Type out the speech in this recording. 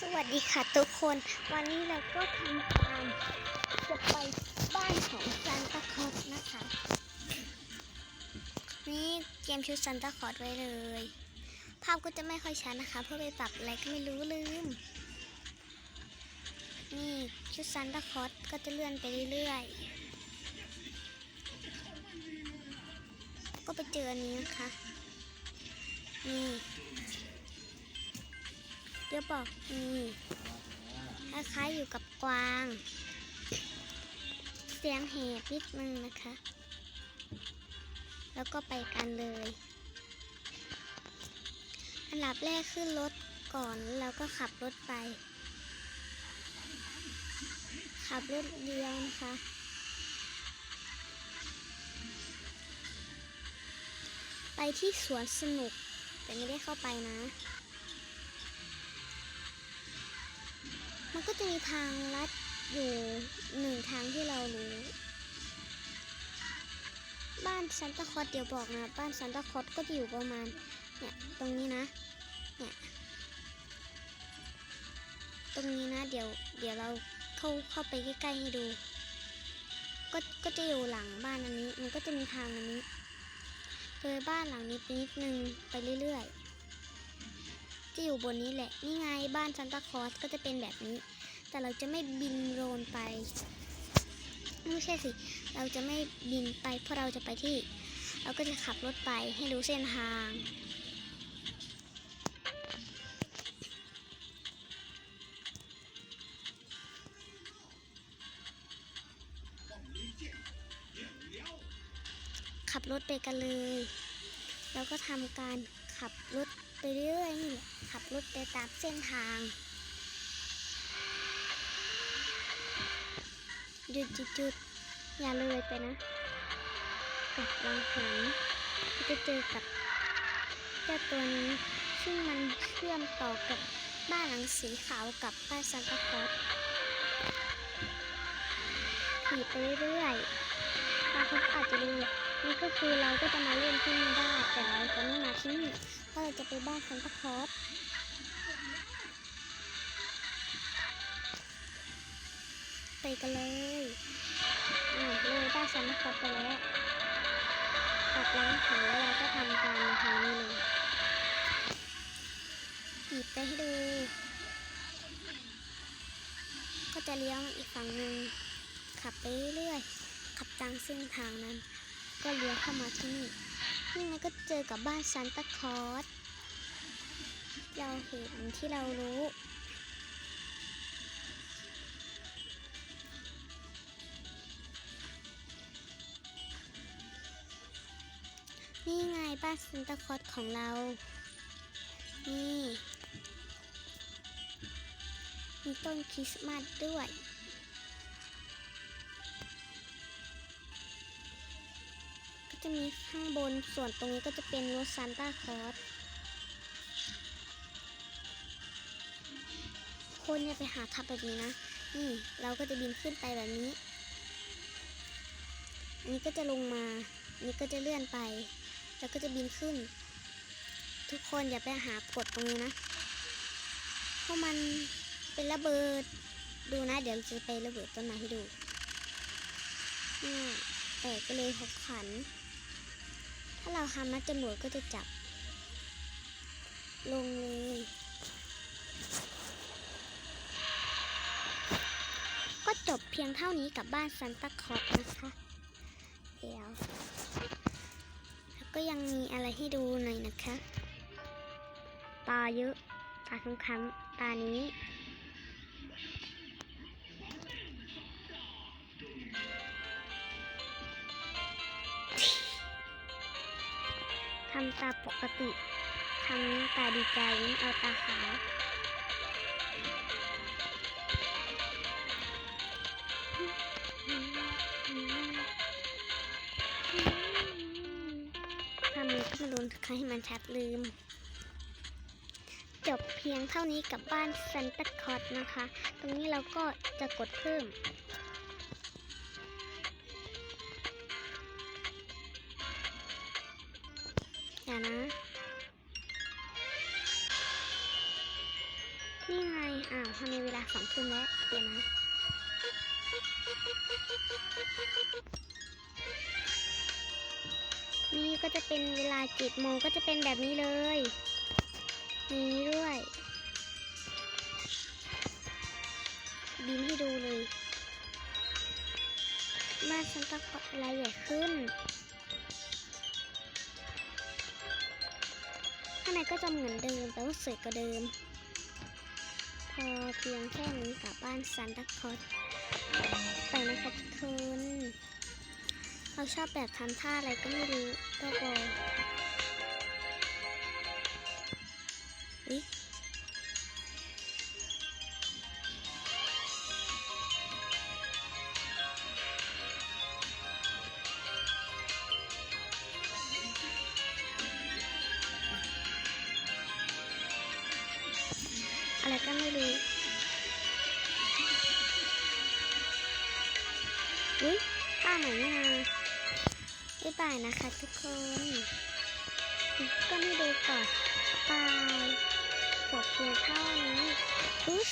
สวัสดีค่ะทุกคน วันนี้เราก็ทำการจะไปบ้านของซันตาคอสนะคะ นี่เตรียมชุดซันตาคอสไว้เลย ภาพก็จะไม่ค่อยชัดนะคะ เพราะไปปรับอะไรก็ไม่รู้ลืม นี่ชุดซันตาคอสก็จะเลื่อนไปเรื่อยๆ ก็ไปเจออันนี้นะคะ นี่ เดี๋ยวบอกนี่คล้ายๆอยู่กับกวาง เสียงแหบนิดนึงนะคะ แล้วก็ไปกันเลย อันดับแรกขึ้นรถก่อนแล้วก็ขับรถไป ขับรถเดียวนะคะไปที่สวนสนุก แต่ไม่ได้เข้าไปนะ มีทางลัดอยู่หนึ่งทางที่เรารู้ บ้านซันตาคอสเดี๋ยวบอกนะ บ้านซันตาคอสก็จะอยู่ประมาณ เนี่ย ตรงนี้นะ เนี่ย ตรงนี้นะ เดี๋ยว เดี๋ยวเราเข้าเข้าไปใกล้ๆให้ดู ก็ก็จะอยู่หลังบ้านอันนี้ มันก็จะมีทางอันนี้เลยบ้านหลังนี้ไปนิดนึงไปเรื่อยๆจะอยู่บนนี้แหละ นี่ไงบ้านซันตาคอสก็จะเป็นแบบนี้ แต่เราจะไม่บินโรนไป ไม่ใช่สิ เราจะไม่บินไป เพราะเราจะไปที่ เราก็จะขับรถไปให้รู้เส้นทางขับรถไปกันเลย แล้วก็ทำการขับรถไปเรื่อยๆนี่แหละขับรถไปตามเส้นทาง หยุดหยุดหยุดอย่าเลยไปนะกับวางหันจะเจอกับเจ้าตัวนี้ซึ่งมันเชื่อมต่อกับบ้านหลังสีขาวกับบ้านซันตาคลอสขี่ไปเรื่อยๆบางคนอาจจะดูนี่ก็คือเราก็จะมาเล่นที่นี่ได้แต่เราจะไม่มาที่นี่เพราะเราจะไปบ้านซันตาคลอส ไปกันเลยอ่าเลยบ้านซันตาคลอสไปแล้วกลับร้านอาหารแล้วเราก็ทำการมาทางนี้เลยหยิบไปให้ดู ก็จะเลี้ยวอีกฝั่งหนึ่งขับไปเรื่อยขับตามเส้นทางนั้น ก็เลี้ยวเข้ามาที่นี่นี่มันก็เจอกับบ้านซันตาคลอสเราเห็นที่เรารู้ นี่ไงบ้านซันตาคลอสของเรา นี่ มีต้นคริสต์มาสด้วย ก็จะมีข้างบนส่วนตรงนี้ก็จะเป็นรถซานตาคลอสคนเนี่ยไปหาทับแบบนี้นะ นี่เราก็จะบินขึ้นไปแบบนี้ อันนี้ก็จะลงมา อันนี้ก็จะเลื่อนไป แล้วก็จะบินขึ้น ทุกคนอย่าไปหากดตรงนี้นะเพราะมันเป็นระเบิด ดูนะ เดี๋ยวจะไประเบิดต้นไม้ให้ดูเนี่ยแตกไปเลยหกขัน ถ้าเราทำนะตำรวจก็จะจับ ลงเลยก็จบเพียงเท่านี้กับบ้านซันตาคลอสนะคะ ก็ยังมีอะไรให้ดูหน่อยนะคะตาเยอะตาสำคัญตานี้ทำตาปกติ ทำตาดีใจ เอาตาขาว ให้มันชัดลืม จบเพียงเท่านี้กับบ้านซันตาคลอสนะคะ ตรงนี้เราก็จะกดเพิ่มอย่านะ นี่ไง อ้าวทำไมเวลาสองทุ่มแล้วเดี๋ยวนะ นี่ก็จะเป็นเวลาเจ็ดโมงก็จะเป็นแบบนี้เลยนี้ด้วย บินให้ดูเลยบ้านซันตาคลอสอะไรใหญ่ขึ้น ข้างในก็จะเหมือนเดิมแต่ว่าสวยกว่าเดิม พอเพียงแค่นี้กับบ้านซันตาคอสไปนะคะทุกคน เราชอบแบบทำท่าอะไรก็ไม่รู้ก็บอกวิอะไรก็ไม่รู้วิท่าไหนนี่นา บ๊ายบายนะคะทุกคน ก็ไม่ดูก่อนบายบอกเพียงเท่านี้อุ๊ย